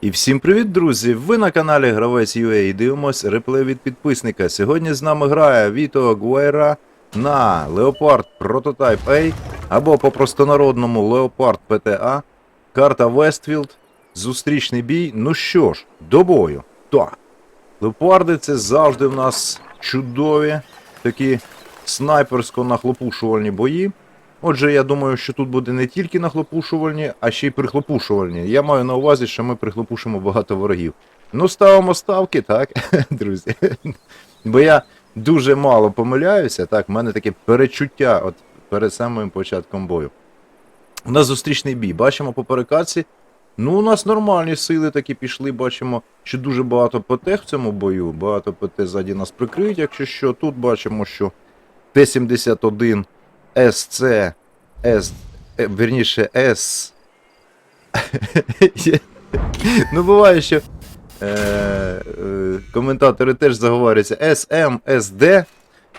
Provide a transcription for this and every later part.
І всім привіт, друзі! Ви на каналі Гравець UA і дивимось реплей від підписника. Сьогодні з нами грає Віто Гуера на Leopard Prototype A або по простонародному Leopard PTA, карта Westfield, зустрічний бій. Ну що ж, до бою. Так. Леопарди це завжди в нас чудові такі снайперсько-нахлопушувальні бої. Отже, я думаю, що тут буде не тільки нахлопушувальні, а ще й прихлопушувальні. Я маю на увазі, що ми прихлопушимо багато ворогів. Ну, ставимо ставки, так, друзі. Бо я дуже мало помиляюся, так, в мене таке перечуття от перед самим початком бою. У нас зустрічний бій. Бачимо по перекатці. Ну, у нас нормальні сили такі пішли. Бачимо, що дуже багато ПТ в цьому бою. Багато ПТ ззаді нас прикриють, якщо що. Тут бачимо, що Т-71 СЦ, С, е, вірніше, С. ну, буває, що е, е, коментатори теж заговорюються. СМ, СД.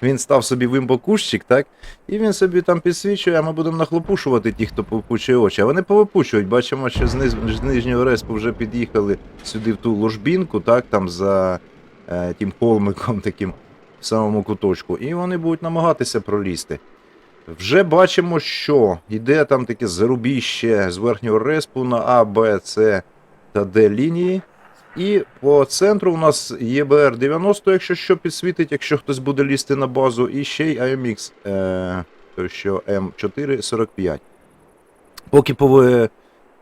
Він став собі вимбокущик, так? І він собі там підсвічує, а ми будемо нахлопушувати ті, хто попучує очі. А вони повипучують. Бачимо, що з, низ, з нижнього респу вже під'їхали сюди в ту ложбінку, так, там за е, тим холмиком таким в самому куточку. І вони будуть намагатися пролізти. Вже бачимо, що йде там таке зарубіще з верхнього респу на А, Б, С та Д лінії. І по центру у нас ЄБР 90, якщо що підсвітить, якщо хтось буде лізти на базу, і ще й AMX, е, то що М445. Поки пови,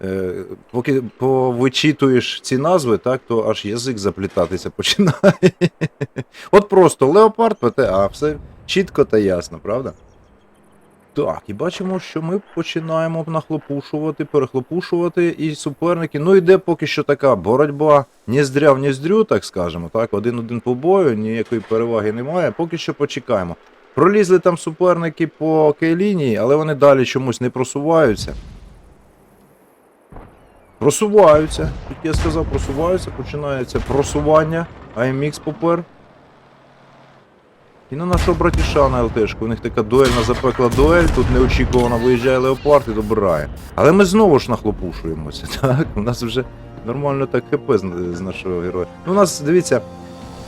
е, поки повичитуєш ці назви, так, то аж язик заплітатися починає. От просто Леопард ПТА, все чітко та ясно, правда? Так, і бачимо, що ми починаємо нахлопушувати, перехлопушувати, і суперники. Ну йде поки що така боротьба ніздря в ніздрю, так скажемо. Так, один-один по бою, ніякої переваги немає. Поки що почекаємо. Пролізли там суперники по кей-лінії, але вони далі чомусь не просуваються. Просуваються. Тут я сказав, просуваються, починається просування. AMX попер. І на нашого братіша на ЛТшку. У них така дуельна запекла дуель, тут неочікувано виїжджає леопард і добирає. Але ми знову ж нахлопушуємося. Так, у нас вже нормально так хп з, нашого героя. Ну, у нас, дивіться,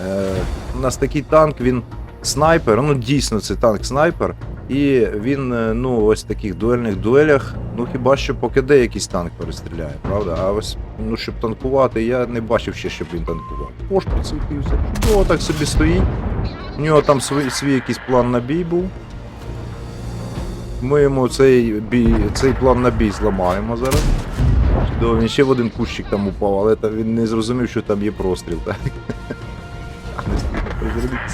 е, у нас такий танк, він снайпер, ну дійсно це танк снайпер. І він, е, ну, ось в таких дуельних дуелях, ну хіба що по КД якийсь танк перестріляє, правда? А ось, ну, щоб танкувати, я не бачив ще, щоб він танкував. Пош підсвітився. Чудово так собі стоїть. У нього там свій, свій якийсь план на бій був. Ми йому цей бій, цей план на бій зламаємо зараз. Чудово, він ще в один кущик там упав, але там він не зрозумів, що там є простріл, так?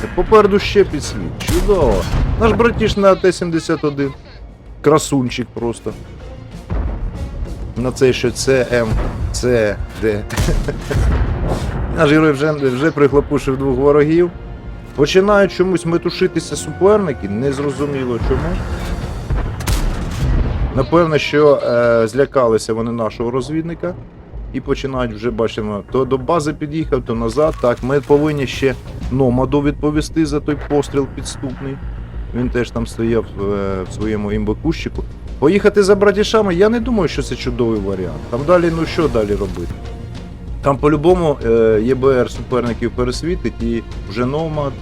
Попереду ще підсвіт. Чудово. Наш братіш на Т-71. Красунчик просто. На цей що С, М, С, Д. Наш герой вже, вже прихлопушив двох ворогів. Починають чомусь метушитися суперники, незрозуміло чому. Напевно, що е, злякалися вони нашого розвідника і починають вже бачимо, то до бази під'їхав, то назад. Так, ми повинні ще Номаду відповісти за той постріл підступний. Він теж там стояв е, в своєму імбокущику. Поїхати за братішами, я не думаю, що це чудовий варіант. Там далі, ну що далі робити? Там по-любому е, ЄБР суперників пересвітить і вже Номад,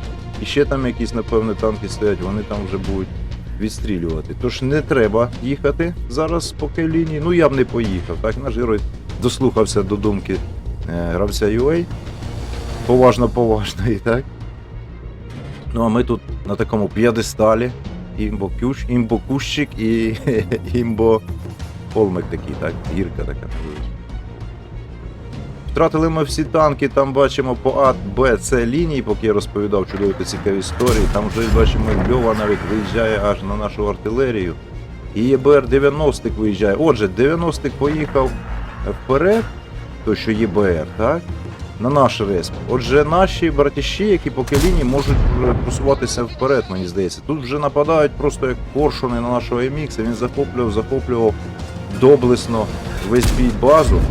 і ще там якісь, напевне, танки стоять, вони там вже будуть відстрілювати. Тож не треба їхати зараз по лінії. Ну я б не поїхав. Так, наш герой дослухався до думки е, гравця UA. Поважно, поважно і так. Ну а ми тут на такому п'єдесталі. Імбокущик і імбо холмик такий, так, гірка така. Втратили ми всі танки, там бачимо по А, Б, С лінії, поки я розповідав чудові та цікаві історії. Там вже бачимо Льова навіть виїжджає аж на нашу артилерію. І ЄБР 90 виїжджає. Отже, 90 поїхав вперед, то що ЄБР, так? На наш респ. Отже, наші братіші, які по лінії можуть просуватися вперед, мені здається. Тут вже нападають просто як коршуни на нашого MX, він захоплював, захоплював доблесно весь бій базу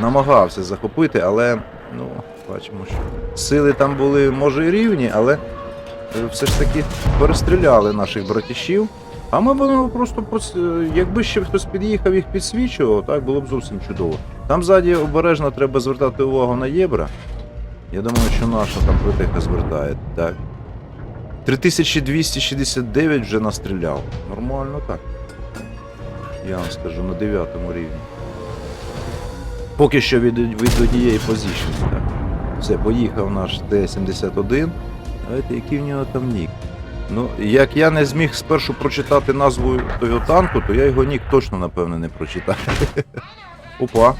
намагався захопити, але ну, бачимо, що сили там були, може, і рівні, але е, все ж таки перестріляли наших братішів. А ми будемо просто е, якби ще хтось під'їхав їх підсвічував, так було б зовсім чудово. Там ззаді обережно треба звертати увагу на єбра. Я думаю, що наша там протека звертає. Так. 3269 вже настріляв. Нормально так. Я вам скажу, на 9 рівні. Поки що від, від однієї позиції. Все, поїхав наш Т-71. Давайте, який в нього там нік. Ну, як я не зміг спершу прочитати назву того танку, то я його нік точно, напевне, не прочитаю. Опа.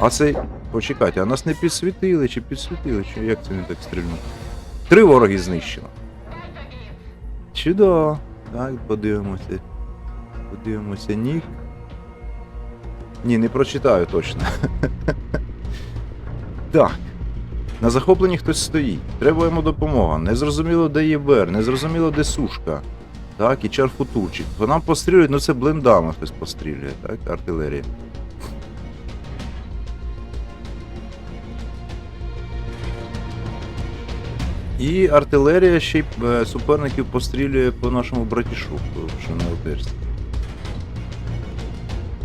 А цей. Почекайте, а нас не підсвітили чи підсвітили, чи як це він так стрільнув? Три вороги знищено. Чудово. Так, подивимося. Подивимося нік. Ні, не прочитаю точно. так. На захопленні хтось стоїть. Треба йому допомога. Незрозуміло, де ЄБР, незрозуміло, де сушка. Так, і чарфутурчик. По нам пострілюють, ну це блиндами хтось пострілює, так, артилерія. І артилерія ще й е, суперників пострілює по нашому братішу, що на ЛТРСі.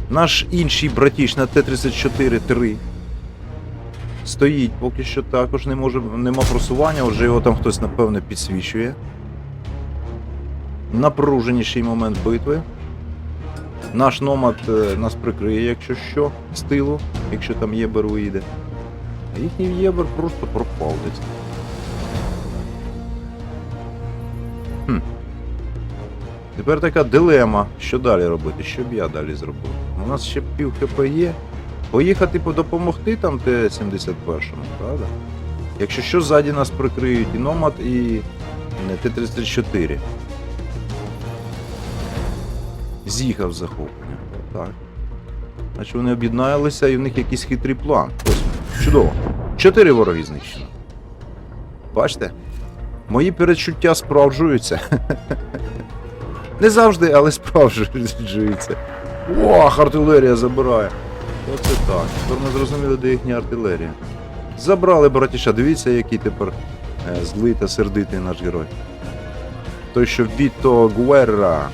Наш інший братіш на Т-34-3 стоїть поки що також, не може, нема просування, вже його там хтось напевне підсвічує. Напруженіший момент битви. Наш номад е, нас прикриє, якщо що, з тилу, якщо там єбер уїде. А їхній єбер просто пропав десь. Хм. Тепер така дилема, що далі робити, що б я далі зробив. У нас ще пів ХП є. Поїхати допомогти там Т-71, правда? Якщо що, ззаді нас прикриють і Номад, і Т-34. З'їхав захоплення. Так. Значить вони об'єдналися і в них якийсь хитрий план. Ось, чудово. Чотири вороги знищено. Бачите? Мої передчуття справджуються. Не завжди, але справджуються. Ох, артилерія забирає. Оце так. Тепер ми зрозуміли, де їхня артилерія. Забрали братіша, дивіться, який тепер е, злий та сердитий наш герой. Той, що Віто Гуерра.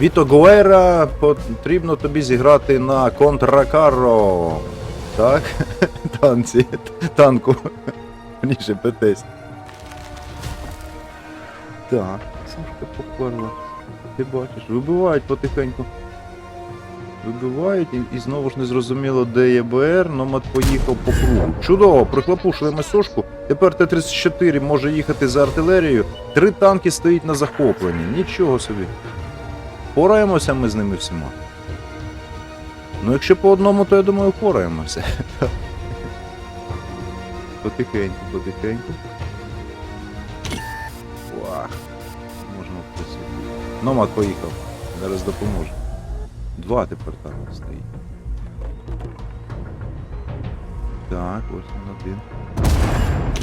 Віто Гуера, потрібно тобі зіграти на контракаро. Так? Танці. Танку. Ніже ПТС. Так, Сашка. Ти бачиш, вибивають потихеньку. Вибивають і, і знову ж не зрозуміло, де ЄБР, Номад поїхав по кругу. Чудово, приклапушили ми сошку. Тепер Т-34 може їхати за артилерією. Три танки стоїть на захопленні. Нічого собі. Пораємося ми з ними всіма. Ну, якщо по одному, то я думаю, впораємося. Потихеньку, потихеньку. Номад поїхав. Зараз допоможе. Два тепер там стоїть. Так, ось він один.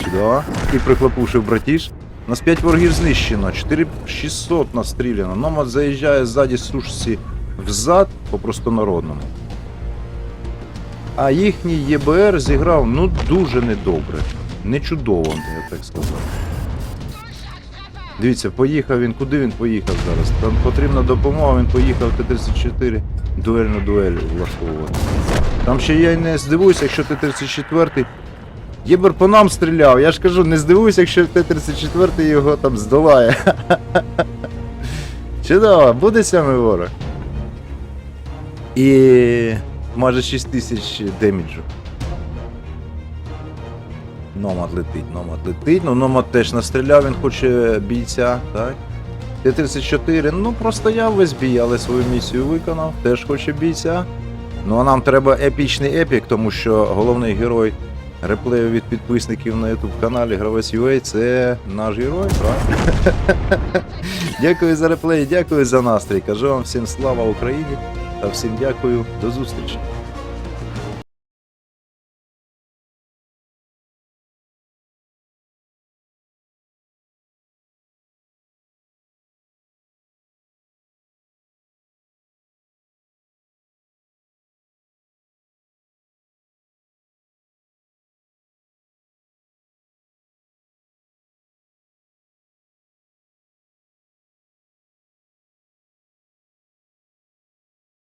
Чудово. І прихлопушив братіш. У нас 5 ворогів знищено, 4600 настріляно. Номад заїжджає ззаді сушці взад по простонародному. А їхній ЄБР зіграв ну дуже недобре. Не чудово, я так сказав. Дивіться, поїхав він. Куди він поїхав зараз? Там потрібна допомога, він поїхав Т-34 дуельну дуель влаштовувати. Там ще я не здивуюся, якщо Т-34 Єбер по нам стріляв. Я ж кажу, не здивуюся, якщо Т-34 його там здолає. Чудово, буде сьомий ворог. І майже 6 тисяч деміджу. Номад летить, номад летить. Ну, номад теж настріляв, він хоче бійця, так? Т-34, ну простояв весь бій, але свою місію виконав, теж хоче бійця. Ну а нам треба епічний епік, тому що головний герой реплею від підписників на YouTube каналі Гравець UA це наш герой, правильно? дякую за реплей, дякую за настрій. Кажу вам всім слава Україні та всім дякую, до зустрічі.